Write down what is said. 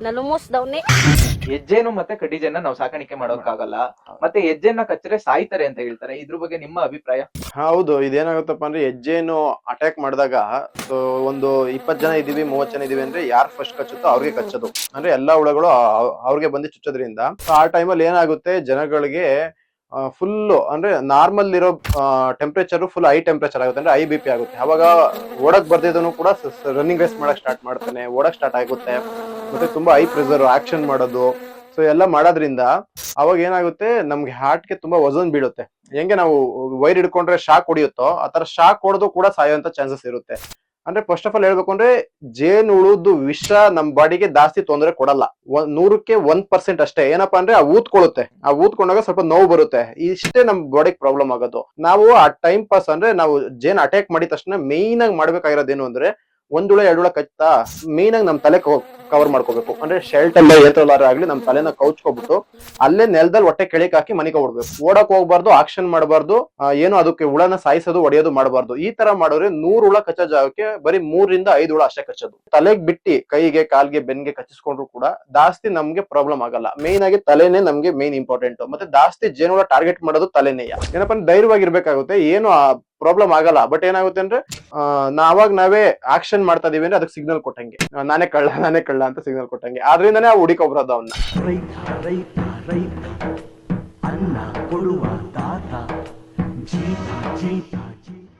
Nalumos ದೌನಿ. ಹೆಜ್ಜೆನು ಮತ್ತೆ ಕಡಿಜೆನ ನಾವು ಸಾಕಾಣಿಕೆ ಮಾಡೋಕ್ಕಾಗಲ್ಲ. ಮತ್ತೆ ಹೆಜ್ಜೆನ ಕಚ್ಚರೆ ಸಾಯ್ತಾರೆ ಅಂತ ಹೇಳ್ತಾರೆ. ಇದ್ರ ಬಗ್ಗೆ ನಿಮ್ಮ ಅಭಿಪ್ರಾಯ? ಹೌದು ಇದೇನಾಗುತ್ತಪ್ಪ ಅಂದ್ರೆ ಹೆಜ್ಜೆನು ಅಟ್ಯಾಕ್ ಮಾಡಿದಾಗ ಸೊ ಒಂದು ಇಪ್ಪತ್ ಜನ ಇದೀವಿ ಮೂವತ್ ಜನ ಇದೀವಿ ಅಂದ್ರೆ ಯಾರ್ ಫಸ್ಟ್ ಕಚ್ಚುತ್ತೋ ಅವ್ರಿಗೆ ಕಚ್ಚೋದು. ಅಂದ್ರೆ ಎಲ್ಲಾ ಹುಳಗಳು ಅವ್- ಅವ್ರಿಗೆ ಬಂದು ಚುಚ್ಚೋದ್ರಿಂದ. So ಆ ಟೈಮಲ್ಲಿ ಏನಾಗುತ್ತೆ ಜನಗಳಿಗೆ ಫುಲ್ ಅಂದ್ರೆ ನಾರ್ಮಲ್ ಇರೋ ಟೆಂಪರೇಚರ್ ಫುಲ್ ಹೈ ಟೆಂಪರೇಚರ್ ಆಗುತ್ತೆ. ಅಂದ್ರೆ ಐ ಬಿ ಪಿ ಆಗುತ್ತೆ. ಅವಾಗ ಓಡಕ್ ಬರ್ದಿದ್ದನು ಕೂಡ ರನ್ನಿಂಗ್ ರೇಸ್ ಮಾಡಕ್ ಸ್ಟಾರ್ಟ್ ಮಾಡ್ತಾನೆ. ಓಡಕ್ ಸ್ಟಾರ್ಟ್ ಆಗುತ್ತೆ. ಮತ್ತೆ ತುಂಬಾ ಹೈ ಪ್ರೆಸರ್ ಆಕ್ಷನ್ ಮಾಡೋದು. ಸೊ ಎಲ್ಲ ಮಾಡೋದ್ರಿಂದ ಅವಾಗ ಏನಾಗುತ್ತೆ, ನಮ್ಗೆ ಹಾರ್ಟ್ಗೆ ತುಂಬಾ ವಜನ್ ಬೀಳುತ್ತೆ. ಹೆಂಗೆ ನಾವು ವೈರ್ ಹಿಡ್ಕೊಂಡ್ರೆ ಶಾಕ್ ಹೊಡಿಯುತ್ತೋ, ಆ ತರ ಶಾಕ್ ಹೊಡೆದು ಕೂಡ ಸಾಯುವಂತ ಚಾನ್ಸಸ್ ಇರುತ್ತೆ. ಅಂದ್ರೆ ಫಸ್ಟ್ ಆಫ್ ಆಲ್ ಹೇಳ್ಬೇಕು ಅಂದ್ರೆ, ಜೇನು ಉಳುದು ವಿಷ ನಮ್ ಬಾಡಿಗೆ ಜಾಸ್ತಿ ತೊಂದರೆ ಕೊಡಲ್ಲ. ನೂರಕ್ಕೆ ಒಂದ್ ಪರ್ಸೆಂಟ್ ಅಷ್ಟೇ. ಏನಪ್ಪಾ ಅಂದ್ರೆ, ಆ ಊದ್ಕೊಳ್ಳುತ್ತೆ. ಆ ಊದ್ಕೊಂಡಾಗ ಸ್ವಲ್ಪ ನೋವು ಬರುತ್ತೆ. ಇಷ್ಟೇ ನಮ್ ಬಾಡಿಗೆ ಪ್ರಾಬ್ಲಮ್ ಆಗೋದು. ನಾವು ಆ ಟೈಮ್ ಪಾಸ್ ಅಂದ್ರೆ, ನಾವು ಜೇನ್ ಅಟ್ಯಾಕ್ ಮಾಡಿದ ತಕ್ಷಣ ಮೇನ್ ಆಗಿ ಮಾಡ್ಬೇಕಾಗಿರೋದೇನು ಅಂದ್ರೆ ಒಂದುಳ ಎರಡುಳ ಕಚ್ತಾ ಮೇನ್ ಆಗಿ ನಮ್ ತಲೆ ಕವರ್ ಮಾಡ್ಕೋಬೇಕು. ಅಂದ್ರೆ ಶೆಲ್ಟ್ ಎಲ್ಲ ಏತಲಾರ ಆಗ್ಲಿ, ನಮ್ ತಲೆನ ಕೌಚ್ಕೊಬಿಟ್ಟು ಅಲ್ಲೇ ನೆಲದಲ್ಲಿ ಹೊಟ್ಟೆ ಕೆಳಕ್ ಹಾಕಿ ಮನೆಗೆ ಹೊಡ್ಬೇಕು ಓಡಕ್ ಹೋಗ್ಬಾರ್ದು, ಆಕ್ಷನ್ ಮಾಡಬಾರ್ದು ಏನು ಅದಕ್ಕೆ ಹುಳನ ಸಾಯಿಸೋದು ಒಡೆಯೋದು ಮಾಡಬಾರ್ದು. ಈ ತರ ಮಾಡಿದ್ರೆ ನೂರು ಹುಳ ಕಚ್ಚೋ ಜಾಗಕ್ಕೆ ಬರೀ ಮೂರಿಂದ ಐದು ಹುಳ ಅಷ್ಟೇ ಕಚ್ಚೋದು. ತಲೆಗೆ ಬಿಟ್ಟಿ ಕೈಗೆ, ಕಾಲ್ಗೆ, ಬೆನ್ಗೆ ಕಚ್ಚಿಸ್ಕೊಂಡ್ರು ಕೂಡ ಜಾಸ್ತಿ ನಮ್ಗೆ ಪ್ರಾಬ್ಲಮ್ ಆಗಲ್ಲ. ಮೇನ್ ಆಗಿ ತಲೆನೇ ನಮ್ಗೆ ಮೇನ್ ಇಂಪಾರ್ಟೆಂಟ್ ಮತ್ತೆ ಜಾಸ್ತಿ ಜೇನುಹುಳ ಟಾರ್ಗೆಟ್ ಮಾಡೋದು ತಲೆನೇ ಏನಪ್ಪ ಧೈರ್ಯವಾಗಿರ್ಬೇಕಾಗುತ್ತೆ, ಏನು ಪ್ರಾಬ್ಲಮ್ ಆಗಲ್ಲ. ಬಟ್ ಏನಾಗುತ್ತೆ ಅಂದ್ರೆ ನಾವಾಗ ನಾವೇ ಆಕ್ಷನ್ ಮಾಡ್ತಾ ಇದೀವಿ ಅಂದ್ರೆ ಅದಕ್ಕೆ ಸಿಗ್ನಲ್ ಕೊಟ್ಟಂಗೆ. ನಾನೇ ಕಳ್ಳ ನಾನೇ ಕಳ್ಳ ಅಂತ ಸಿಗ್ನಲ್ ಕೊಟ್ಟಂಗೆ. ಆದ್ರಿಂದಾನೇ ನಾವು ಹುಡುಕೋಬರೋದು ಅವನ್ನ ರೈಟ್ ಅನ್ನ ಕೊಡುವ ದಾತ. ಜೀತ ಜೀತ.